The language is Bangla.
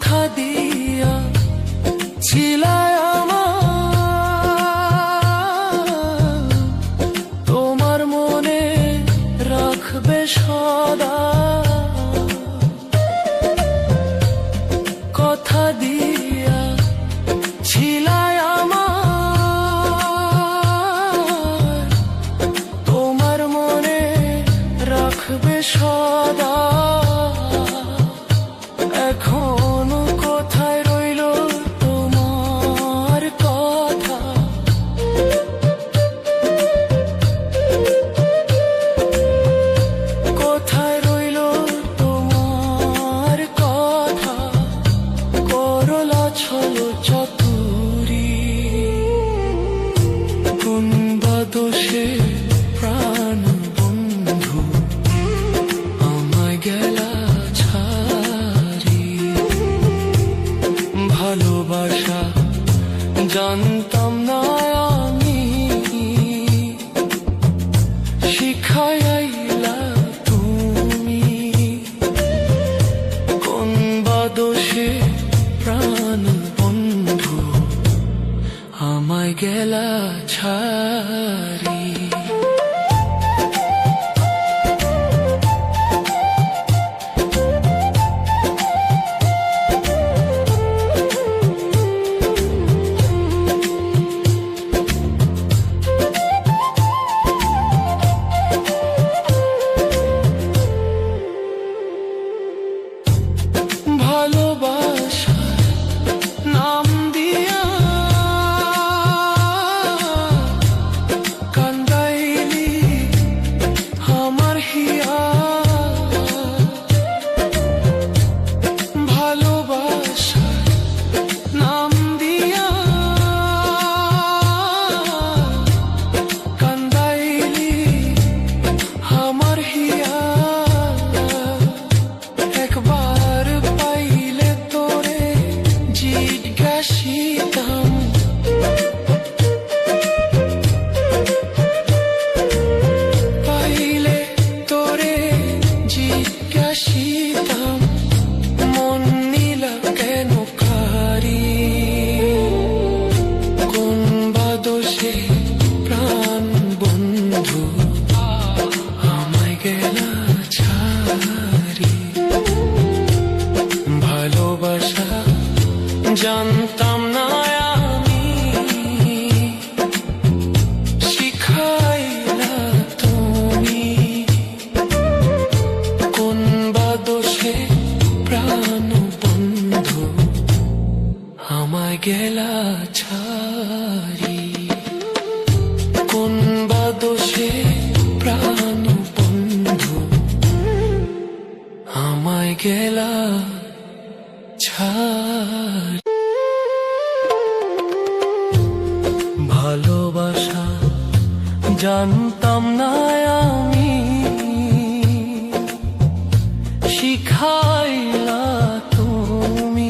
কথা দিয়া ছিলায় তোমার মনে রাখবে সদা। কথা দিয়া ছিলায় তোমার মনে রাখবে সদা। এখনও চতুরি কোন দোষে প্রাণ বন্ধু আমায় গেলা ছাড়ি। ভালোবাসা জানতাম শিখাইলা তুমি। কোন প্রাণ গেলা ছাড়ি গেলা ছাড়ি। কোন বাদোষে প্রাণ বন্ধু, আমায় গেলা ছাড়। ভালোবাসা জানতাম না আমি, শিখাইলা তুমি।